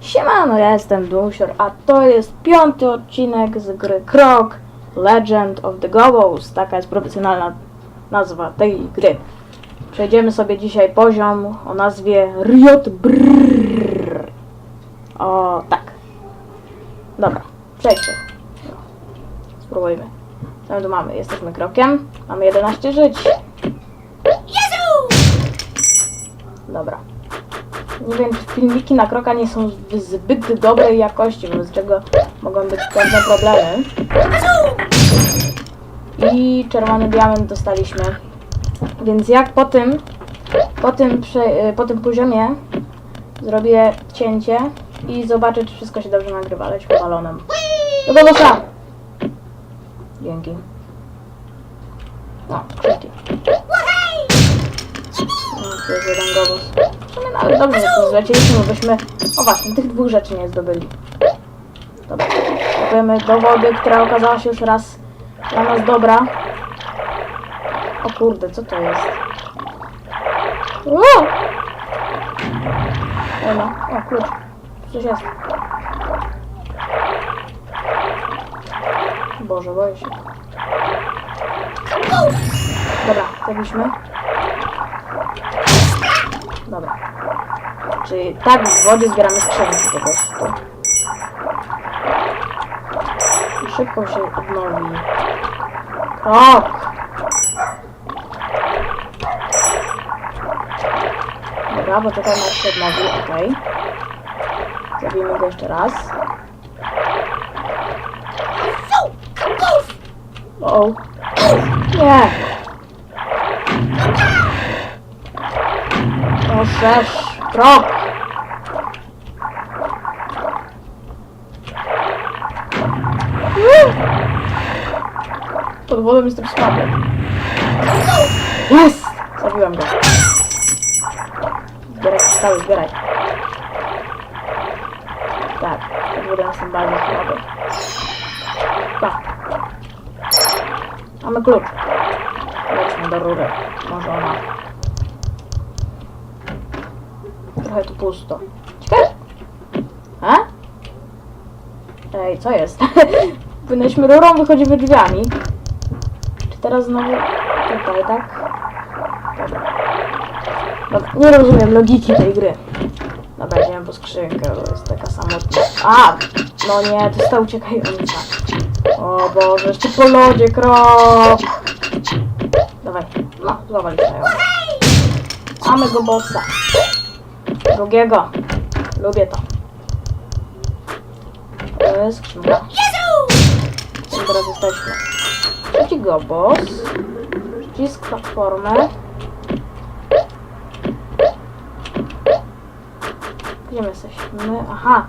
Siemano, ja jestem Dunsior, a to jest piąty odcinek z gry Krok Legend of the Gobos. Taka jest profesjonalna nazwa tej gry. Przejdziemy sobie dzisiaj poziom o nazwie Riot Brrrr. O, tak. Dobra, przejdźmy. Spróbujmy. Co my tu mamy? Jesteśmy krokiem. Mamy 11 żyć. Dobra. Czy filmiki na kroka nie są w zbyt dobrej jakości, wobec czego mogą być pewne problemy. I czerwony diament dostaliśmy. Więc jak po tym, po tym, prze, po tym poziomie zrobię cięcie i zobaczę, czy wszystko się dobrze nagrywa. Lećmy balonem. Do bobosa! Dzięki. No, skrzynki. No, to jest jeden gobus. Sumie nawet dobrze, że to zleciliśmy, byśmy... O właśnie, tych dwóch rzeczy nie zdobyli. Dobra. Kupujemy do wody, która okazała się już raz dla nas dobra. O kurde, co to jest? O! Ela. O, klucz. Coś jest. Boże, boję się. Dobra, zabiliśmy. Dobra. Czyli tak w wodzie zbieramy skrzynki po prostu. I szybko się odnowi. Krok! Dobra, bo czekamy aż się odnowi, okej. Zabijmy go jeszcze raz. O, -o. Nie! Proszę, krok! Pod wodą jestem słaby. Jest! Zabiłem go. Zbieraj kryształy, zbieraj. Tak, pod wodą jestem bardzo słaby. Tak. Mamy klucz. Lećmy do rury. Może ona. Trochę tu pusto. Ciekawe. A? Ej, co jest? Płynęliśmy rurą, wychodzimy drzwiami. Teraz znowu tutaj, tak? Dobra. Dobra. Nie rozumiem logiki tej gry. Dobra, idziemy po skrzynkę, bo jest taka samotna. A! No nie, to ta uciekająca. O Boże, jeszcze po lodzie, krok! Dawaj, no, ją. Mamy go bossa. Drugiego. Lubię to. To jest skrzynka. Trzeci go boss. Przycisk platformę. Gdzie my jesteśmy? Aha.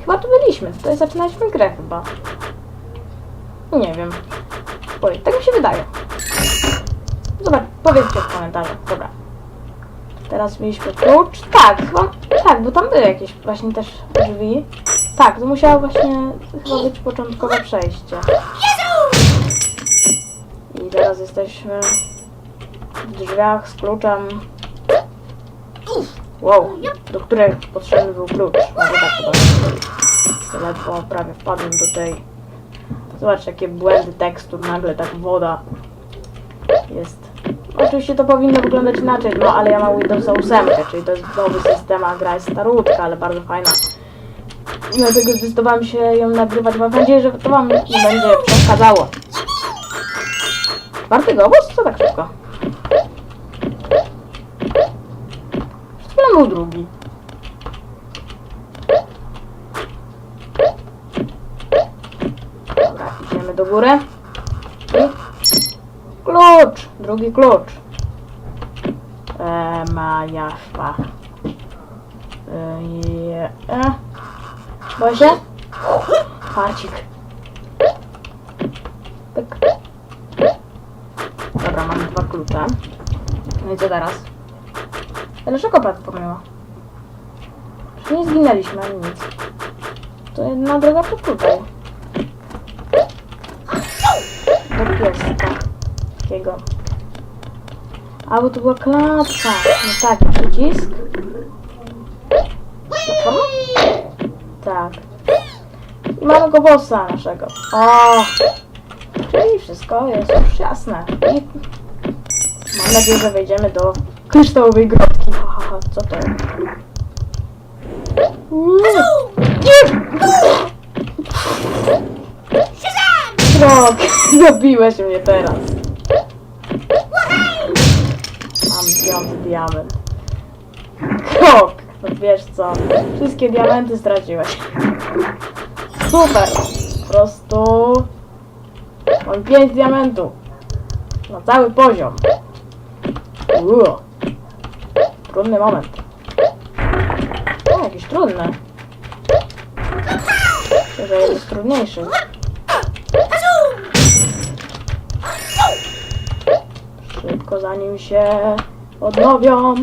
Chyba tu byliśmy. Tutaj zaczynaliśmy grę chyba. Nie wiem. Oj, tak mi się wydaje. Zobacz, powiedzcie w komentarzach. Dobra. Teraz mieliśmy klucz. Tak, chyba. Tak, bo tam były jakieś właśnie też drzwi. Tak, to musiało właśnie chyba być początkowe przejście. Jesteśmy w drzwiach z kluczem. Wow, do której potrzebny był klucz. Może tak chyba ledwo prawie wpadłem do tej. Zobacz jakie błędy tekstur, nagle tak woda jest. Oczywiście to powinno wyglądać inaczej, no ale ja mam Windowsa 8, czyli to jest nowy system, a gra jest starutka, ale bardzo fajna. Dlatego zdecydowałam się ją nagrywać. Mam nadzieję, że to wam nie będzie przeszkadzało. Czwarty gobos? Co tak szybko? Przed był drugi. Dobra, idziemy do góry. Klucz! Drugi klucz. E, Maja szwa. E, e. Się? Farcik. Pyk. Dobra, mamy dwa klucze. No i co teraz? Dlaczego platformiła? Przecież nie zginęliśmy ani nic. To jedna droga to tutaj. Do pieska. Takiego. A, bo to była klatka. No tak, przycisk. Platforma? tak. I mamy go bossa naszego. O! Czyli wszystko jest już jasne. Mam nadzieję, że wejdziemy do kryształowej grotki. Ha, ha, ha. Co to jest? Krok! Zabiłeś mnie teraz. Mam piąty diament. Krok! No wiesz co? Wszystkie diamenty straciłeś. Super! Po prostu... Mam 5 diamentów. Na cały poziom. Uuu. Trudny moment. O, jakiś trudny. Myślę, że jest trudniejszy. Szybko zanim się odnowią.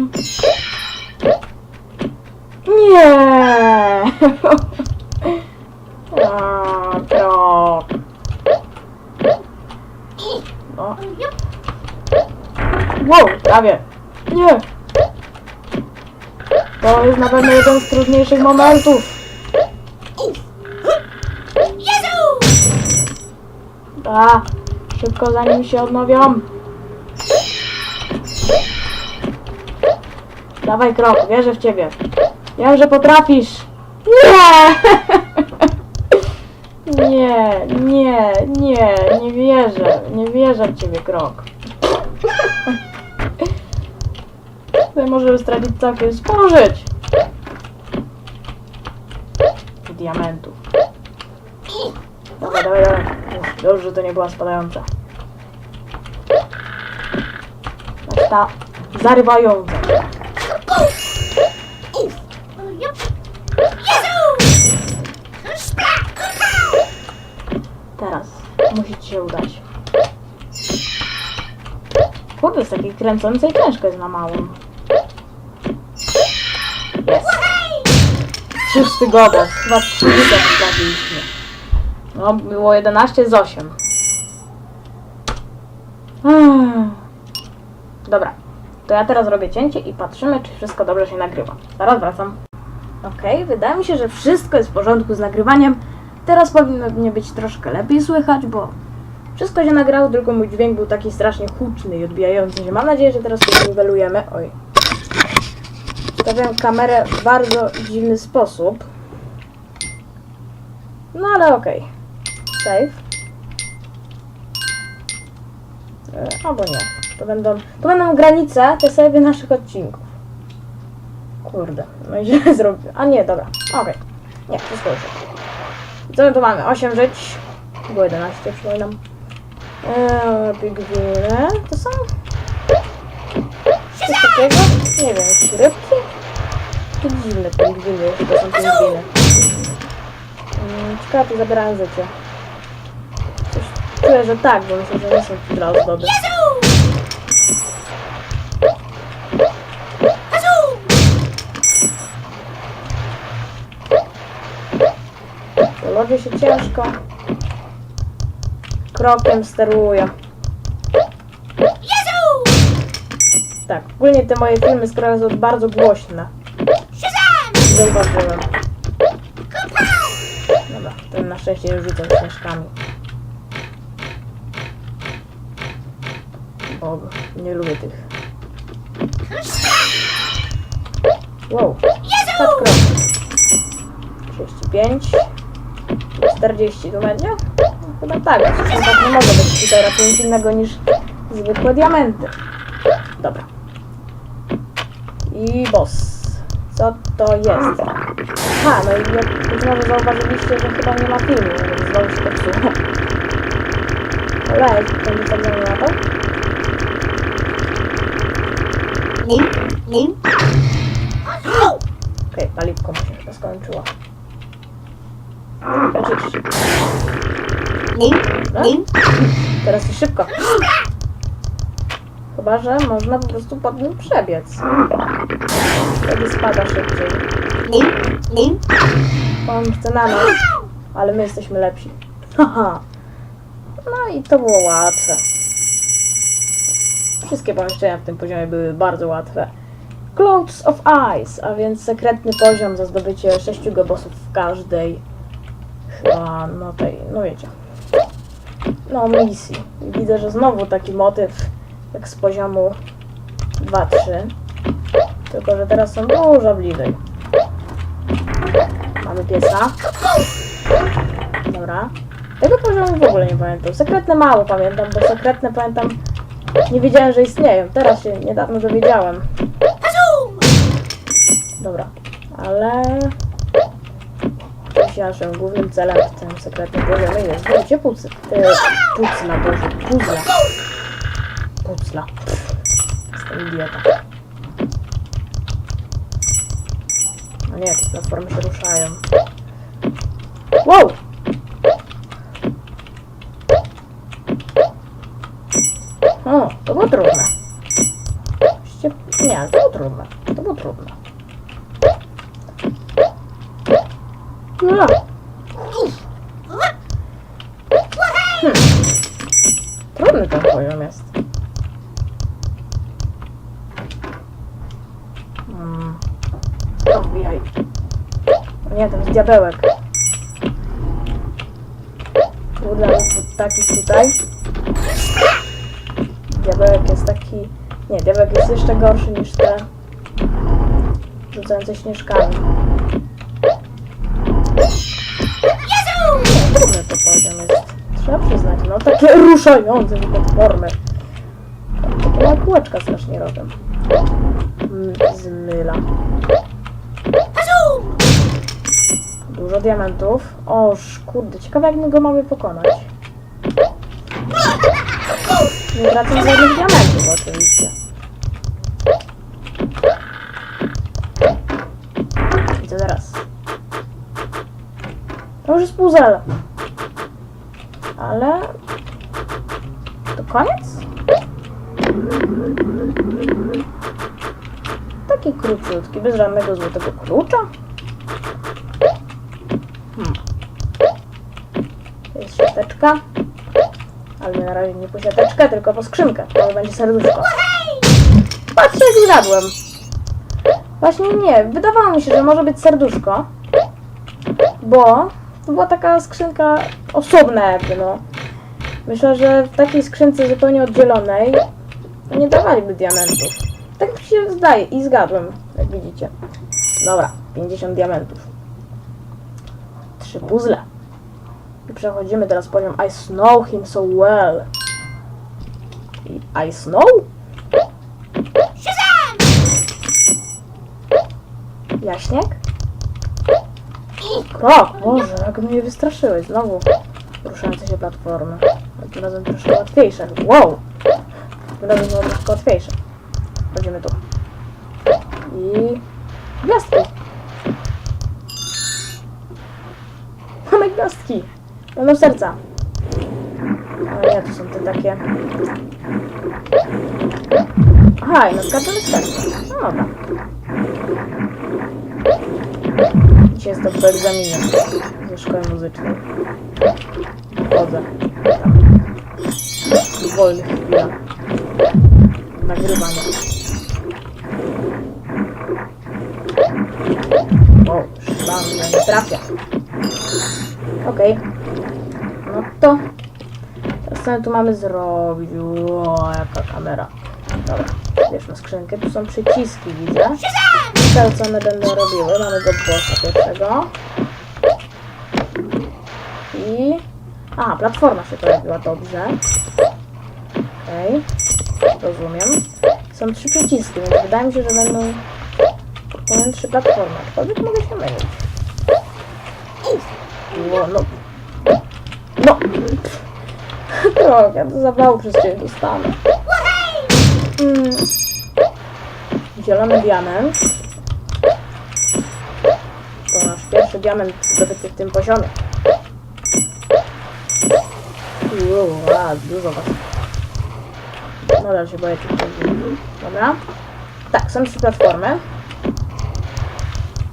Nie! No. Wow, prawie. Nie! To jest na pewno jeden z trudniejszych momentów. A, szybko zanim się odnowią. Dawaj krok, wierzę w ciebie. Wiem, że potrafisz. Nie! Nie, nie, nie, nie wierzę. Nie wierzę w ciebie krok. Tutaj możemy stracić całkiem sporo żyć. Diamentów. Dawaj, dawaj, dawaj. Uff, Dobrze, że to nie była spadająca. Znaczy ta zarywająca. Teraz musi ci się udać. Kurde, z takiej kręcącej ciężko jest na małą. Szósty godek. Chyba trzy życia. No, było 11 z 8. Hmm. Dobra. To ja teraz robię cięcie i patrzymy, czy wszystko dobrze się nagrywa. Zaraz wracam. Okej, wydaje mi się, że wszystko jest w porządku z nagrywaniem. Teraz powinno mnie być troszkę lepiej słychać, bo wszystko się nagrało, tylko mój dźwięk był taki strasznie huczny i odbijający się. Mam nadzieję, że teraz to niwelujemy. Oj. Stawiam kamerę w bardzo dziwny sposób. No ale okej. Save. E, albo nie. To będą, to będą granice, te savey naszych odcinków. Kurde, no i źle zrobię. A nie, dobra. Okej. Nie, wszystko już. Co my tu mamy? 8 żyć. Było 11, przypominam. Eee, pingwiny. To są... Coś takiego? Nie wiem, rybki? To dziwne pingwiny, to są pingwiny. Mm, Ciekawe, czy zabierają życie. Coś czuję, że tak, bo myślę, że nie są dla ozdoby. Po lodzie się ciężko. Krokiem steruję. Tak, ogólnie te moje filmy z są bardzo głośne. Zauważyłem. Dobra, ten na szczęście już rzucam śnieżkami. Bo nie lubię tych. Wow, tak krok. 35. 40 tu będzie? Chyba tak, zresztą tak nie może być tutaj raczej nic innego niż zwykłe diamenty. Dobra. I boss. Co to jest? Ha, no i jak być może zauważyliście, że chyba nie ma filmu, więc znowu się popsuło. Jest ten wystawiony na to. Okej, paliwko mi się chyba skończyło. Oczywiście. Dobra. Teraz już szybko. Chyba, że można po prostu pod nim przebiec. Wtedy spada szybciej. On chce na nas, ale my jesteśmy lepsi. Haha. No i to było łatwe. Wszystkie pomieszczenia w tym poziomie były bardzo łatwe. Clouds of Ice, a więc sekretny poziom za zdobycie 6 gobosów w każdej chyba, no tej, no wiecie, no misji. Widzę, że znowu taki motyw jak z poziomu 2-3, tylko że teraz są dużo bliżej. Mamy piesa. Dobra. Tego poziomu w ogóle nie pamiętam. Sekretne mało pamiętam, bo sekretne pamiętam nie wiedziałem, że istnieją. Teraz się niedawno dowiedziałem. Dobra, ale naszym głównym celem w tym sekretnym poziomie jest zdobycie pucy. E, pucla, Boże, puzla. Pucla. Jestem idiota. No nie, te platformy się ruszają. Wow! O, to było trudne. Właściwie- Nie, to było trudne. To było trudne. No. Hmm. Trudny ten poziom jest. Hmm. O, wbijaj. O nie, tam jest diabełek. Kurde, taki tutaj. Diabełek jest taki... Nie, diabełek jest jeszcze gorszy niż te rzucające śnieżkami. Trudny to poziom jest. Trzeba przyznać, no takie ruszające się platformy. Takie kółeczka strasznie robią. Mm, Zmyla. Dużo diamentów. O, kurde, ciekawe jak my go mamy pokonać. Nie wracam żadnych diamentów oczywiście. I co teraz? To już jest puzzle. Ale... To koniec? Taki króciutki, bez żadnego złotego klucza. Hmm. To jest siateczka. Ale na razie nie po tylko po skrzynkę. To będzie serduszko. Patrzcie jak zgadłem. Właśnie nie, wydawało mi się, że może być serduszko. Bo to była taka skrzynka osobna jakby, no. Myślę, że w takiej skrzynce zupełnie oddzielonej nie dawaliby diamentów. Tak mi się zdaje i zgadłem, jak widzicie. Dobra, 50 diamentów. Trzy puzzle. I przechodzimy teraz poziom I know him so well. I know? Jaśniek? Krok! Boże, jak mnie wystraszyłeś. Znowu ruszające się platformy. Tym razem troszkę łatwiejsze. Wow! Tym razem było troszkę łatwiejsze. Chodzimy tu. I... Gwiazdki! Mamy gwiazdki! Będą serca. Ale nie, to są te takie... Aha, i na przykład serce. No dobra. Dzisiaj jest to po egzaminie ze szkoły muzycznej. Chodzę. W wolnych chwilach. Nagrywania. O, szybam, ja nie trafia. Okej. No to... Teraz co tu mamy zrobić? O, jaka kamera. Dobra, bierzmy skrzynkę. Tu są przyciski, widzę. To co one będą robiły. Mamy go bossa pierwszego. I... A, platforma się pojawiła, dobrze. Okej. Rozumiem. Są trzy przyciski, więc wydaje mi się, że będą... Powiem trzy platformy. Aczkolwiek mogę się mylić. No, no. No! Trochę, to zawału przez ciebie dostanę. Mm. Zielony diament. To nasz pierwszy diament zdobyty w tym poziomie. Uuu, a, dużo was. Nadal się boję tych poziomów. Dobra. Tak, są trzy platformy.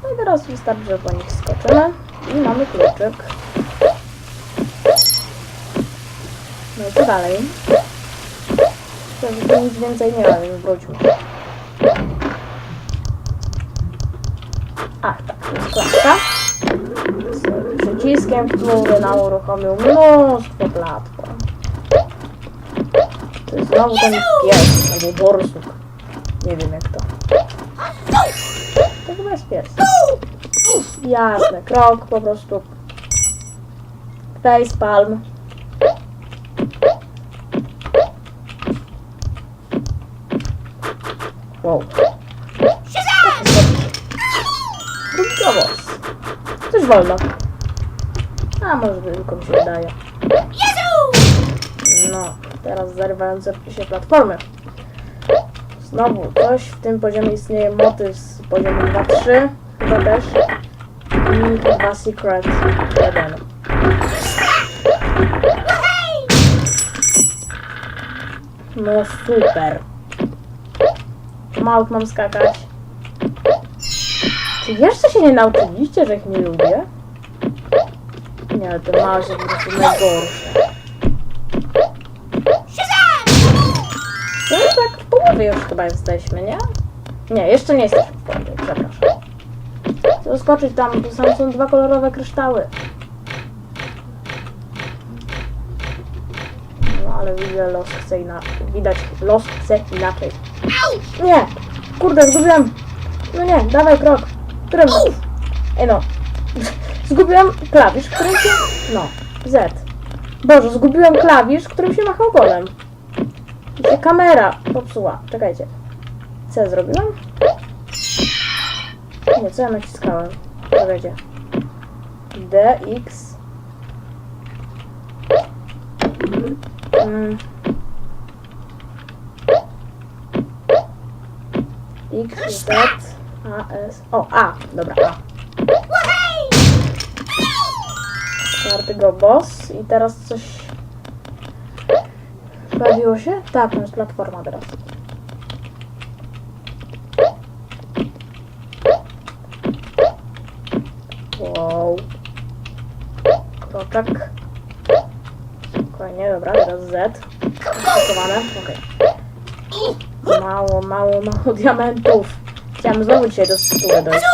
No i teraz wystarczy, że po nich skoczymy. I mamy kluczyk. No co dalej? Myślę, że nic więcej nie ma, więc wróćmy. Ach, tak, to jest klatka. Z przyciskiem, który nam uruchomił mnóstwo platform. To jest znowu ten pies, albo borsuk. Nie wiem jak to. To chyba jest pies. Jasne, krok po prostu. Face palm. Wolno. A może tylko mi się wydaje. No, teraz zarywające się platformy. Znowu coś w tym poziomie istnieje motyw z poziomu 2-3 chyba też. I chyba Secret 1. No super. Małych mam skakać. Czy jeszcze się nie nauczyliście, że ich nie lubię? Nie, małe są po prostu najgorsze. No i tak w połowie już chyba jesteśmy, nie? Nie, jeszcze nie jesteśmy w połowie, przepraszam. Chcę skoczyć tam, bo tam są dwa kolorowe kryształy. No ale widzę, los chce inaczej. Widać, los chce inaczej. Nie! Kurde, zgubiłem! No nie, dawaj krok. Którym? Ej no. Zgubiłem klawisz, którym się... No. Z. Boże, zgubiłem klawisz, którym się machał golem. I się kamera popsuła. Czekajcie. Co ja zrobiłem? Nie, co ja naciskałem? Czekajcie. D, X. Mm. X, Z, A, S. O, A. Dobra, A. Czwarty go boss. I teraz coś... Pojawiło się? Tak, to jest platforma teraz. Wow. Kroczek. Spokojnie, dobra, teraz Z. Zastosowane, okej. Mało, mało, mało diamentów. Chciałem znowu dzisiaj do stół dojść.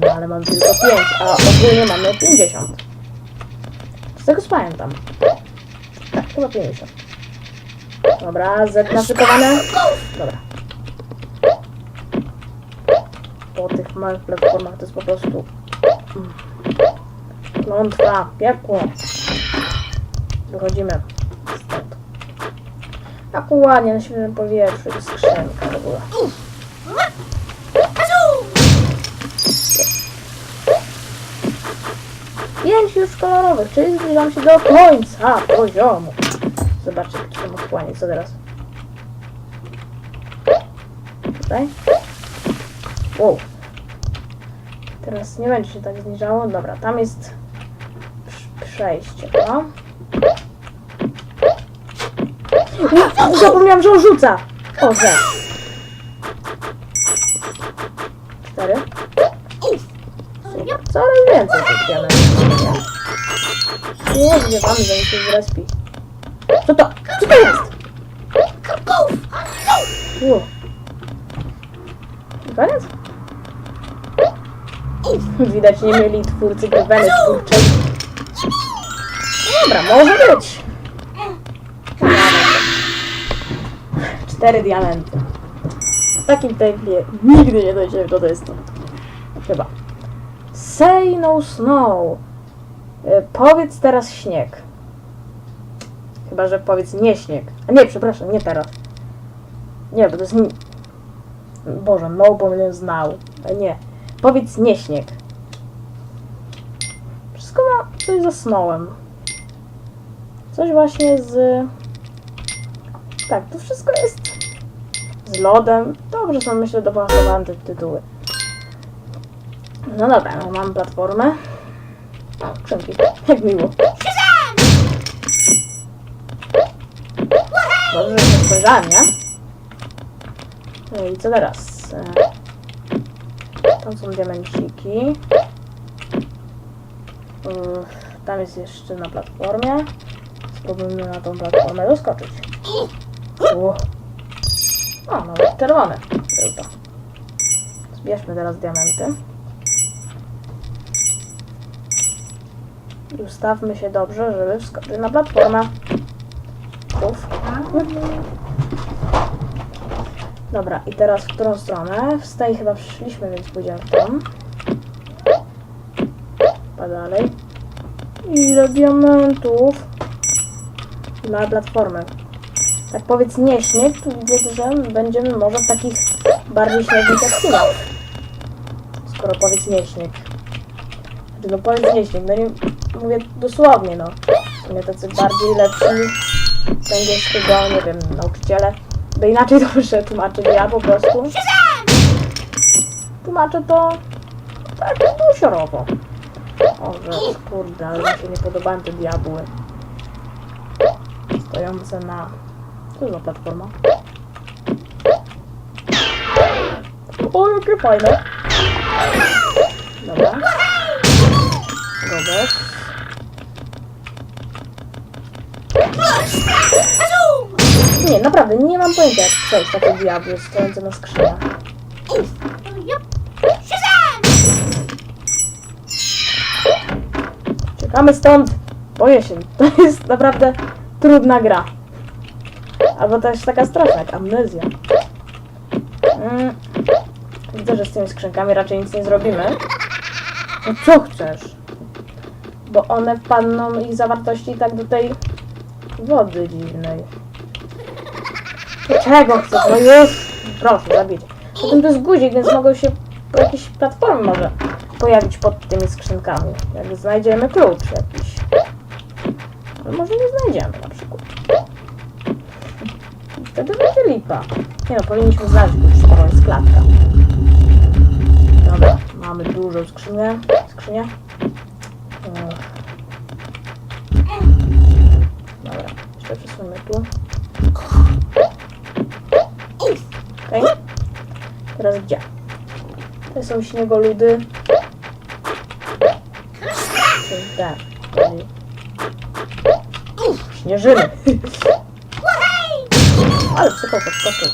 No ale mam tylko 5, a ogólnie mamy 50. Z tego co pamiętam. Tak, chyba 50. Dobra, Z naszykowane. Dobra. Po tych małych platformach to jest po prostu... Klątwa, piekło. Wychodzimy. Tak ładnie na świeżym powietrzu i skrzynka w ogóle. Pięć już kolorowych, czyli zbliżam się do końca poziomu. Zobaczcie, jaki to odchłanie. Co teraz? Tutaj? Wow. Teraz nie będzie się tak zniżało. Dobra, tam jest prz- przejście, no. Nie, Zapomniałam, że on rzuca! O, że. Coraz więcej tych diamentów. Nie zwiewamy, zanim się zrespi. Co to? Co to jest? Ło. Koniec? Widać, nie mieli twórcy Gyweny twórczej. Dobra, może być. Cztery diamenty. W takim tempie nigdy nie dojdziemy do testu. Chyba. Say no snow. Powiedz teraz śnieg. Chyba, że powiedz nie śnieg. A nie, przepraszam, nie teraz. Nie, bo to jest... Boże, no bym znał. Ale nie. Powiedz nie śnieg. Wszystko ma coś ze snowem. Coś właśnie z... Tak, to wszystko jest z lodem. Dobrze są, myślę, dopasowane te tytuły. No dobra, no mam platformę. O, skrzynki. Jak miło. Dobrze, że się spojrzałem, nie? No i co teraz? E, Tam są diamenciki. Tam jest jeszcze na platformie. Spróbujmy na tą platformę doskoczyć. O, o nawet czerwone był to. Zbierzmy teraz diamenty. I ustawmy się dobrze, żeby wskoczyć na platformę. Uf. Dobra, i teraz w którą stronę? W tej chyba przyszliśmy, więc pójdziemy w tą. Pa dalej. Ile diamentów? I małe platformy. Tak powiedz nie śnieg, tu widzę, że będziemy może w takich bardziej śnieżnych odcinkach. Skoro powiedz nie śnieg. No nie śnieg, no nie mówię dosłownie, no. Nie tacy bardziej lepsi z angielskiego, nie wiem, nauczyciele. Bo inaczej to przetłumaczę ja po prostu. Tłumaczę to tak dosiorowo. O, że kurde, ale mi się nie podobają te diabły. Stojące na... Co za platforma? O, jakie fajne. Dobra. Nie, naprawdę, nie mam pojęcia jak przejść takie diabły stojące na skrzyniach. Czekamy stąd. Boję się. To jest naprawdę trudna gra. Albo też taka straszna jak amnezja. Mm. Widzę, że z tymi skrzynkami raczej nic nie zrobimy. No co chcesz? Bo one wpadną ich zawartości tak do tej wody dziwnej. To czego chcesz? No już! Proszę, zabić. Potem to jest guzik, więc mogą się po jakiejś platformie może pojawić pod tymi skrzynkami. Jak znajdziemy klucz jakiś. Ale może nie znajdziemy na przykład. Wtedy będzie lipa. Nie no, powinniśmy znaleźć klucz, skoro jest klatka. Dobra, mamy dużą skrzynię. Skrzynię. Dobra, jeszcze przesunę tu. Teraz gdzie? To są śniegoludy. Czyli Śnieżyny. Ale psycho podskoczył.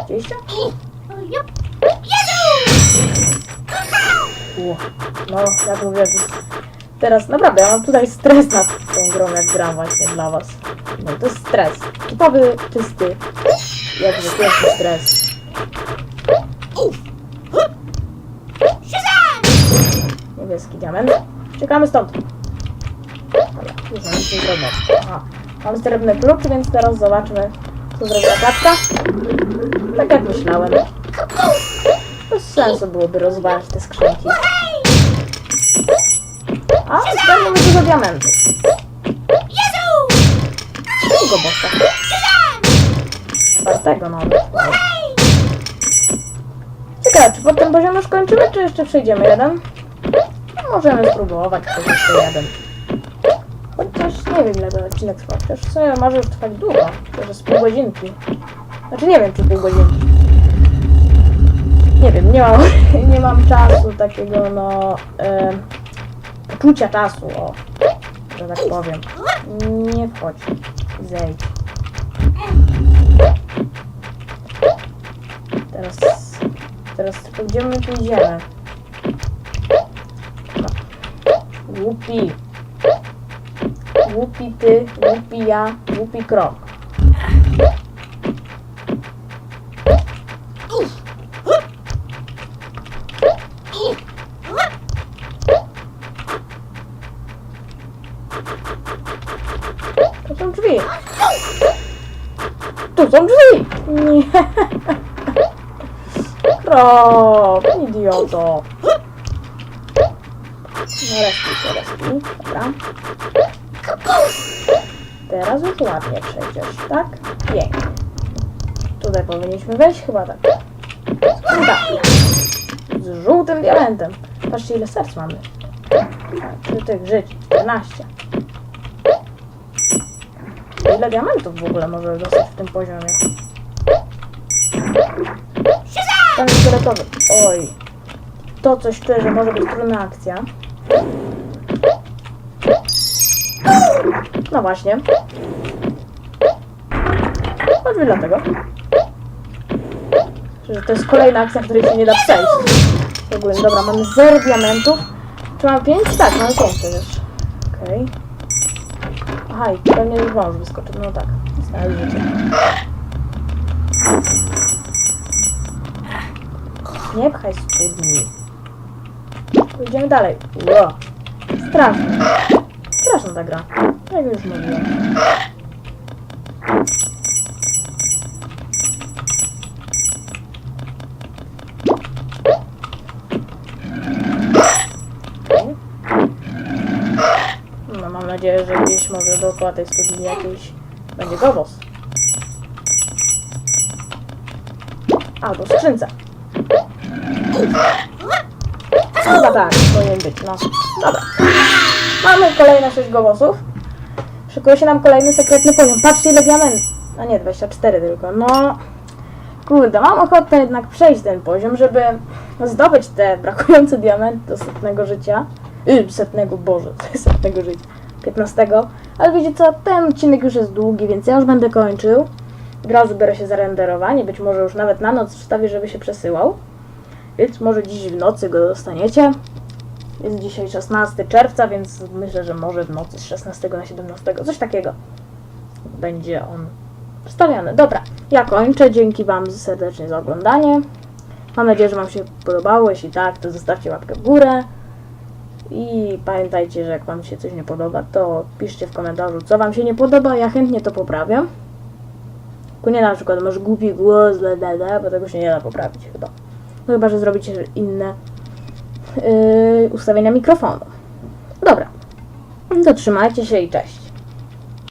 Widzieliście? Ło. No, jak mówię, teraz naprawdę, ja mam tutaj stres nad tą grą, jak gram właśnie dla was. No, to jest stres. Typowy, czysty, jakby pierwszy stres. Niebieski diament. Czekamy stąd. Nie zrobią. Aha. Mam srebrny klucz, więc teraz zobaczmy, co zrobiła klatka. Tak jak myślałem. Bez sensu byłoby rozwalać te skrzynki. A, zbędniemy dużo diamentów. Drugiego bossa. Czwartego nawet. Ciekawe, czy po tym poziomie już kończymy, czy jeszcze przejdziemy jeden? Możemy spróbować przez jeszcze jeden. Chociaż nie wiem, ile ten odcinek trwa. Chociaż w sumie może już trwać długo. Może z pół godzinki. Znaczy nie wiem, czy pół godzinki. Nie wiem, nie mam, nie mam czasu takiego, no... E, poczucia czasu, o. Że tak powiem. Nie wchodź. Zejdź. Teraz... Teraz tylko gdzie my pójdziemy? No. Głupi. Głupi ty, głupi ja, głupi krok. Teraz już ładnie przejdziesz, tak? Pięknie. Tutaj powinniśmy wejść, chyba tak. Skrzynka. Z żółtym diamentem. Patrzcie ile serc mamy. Czy tych żyć? 14. Ile diamentów w ogóle może dostać w tym poziomie? Ten szkieletowy. Oj. To coś że może być trudna akcja. No właśnie. Choćby dlatego. że to jest kolejna akcja, której się nie da przejść. Ogólnie, dobra, mamy 0 diamentów. Czy mamy 5? Tak, mamy 5 przecież. Okej. Aha, i pewnie już wąż wyskoczył. No tak, znaleźć życie. Nie pchaj studni. Pójdziemy dalej. Ło. Strasznie. Straszna ta gra. Jak już mówiłem. No mam nadzieję, że gdzieś może dookoła tej studni jakiś będzie gobos. Albo skrzynca. Chyba tak, powinien być, no. Dobra. Mamy kolejne 6 gobosów. Szykuje się nam kolejny sekretny poziom. Patrzcie ile diament. A nie, 24 tylko. No. Kurde, mam ochotę jednak przejść ten poziom, żeby zdobyć te brakujące diamenty do setnego życia. Yy, setnego, Boże, setnego życia. 15. Ale wiecie co, ten odcinek już jest długi, więc ja już będę kończył. Gra zabiera się za renderowanie, być może już nawet na noc wstawię, żeby się przesyłał. Więc może dziś w nocy go dostaniecie. Jest dzisiaj 16 czerwca, więc myślę, że może w nocy z 16 na 17, coś takiego. Będzie on wstawiany. Dobra, ja kończę. Dzięki Wam serdecznie za oglądanie. Mam nadzieję, że Wam się podobało. Jeśli tak, to zostawcie łapkę w górę. I pamiętajcie, że jak Wam się coś nie podoba, to piszcie w komentarzu, co Wam się nie podoba. Ja chętnie to poprawię. Tylko nie na przykład masz głupi głos, bla, bla, bla, bo tego się nie da poprawić chyba. No chyba, że zrobicie inne ustawienia mikrofonu. Dobra. To trzymajcie się i cześć.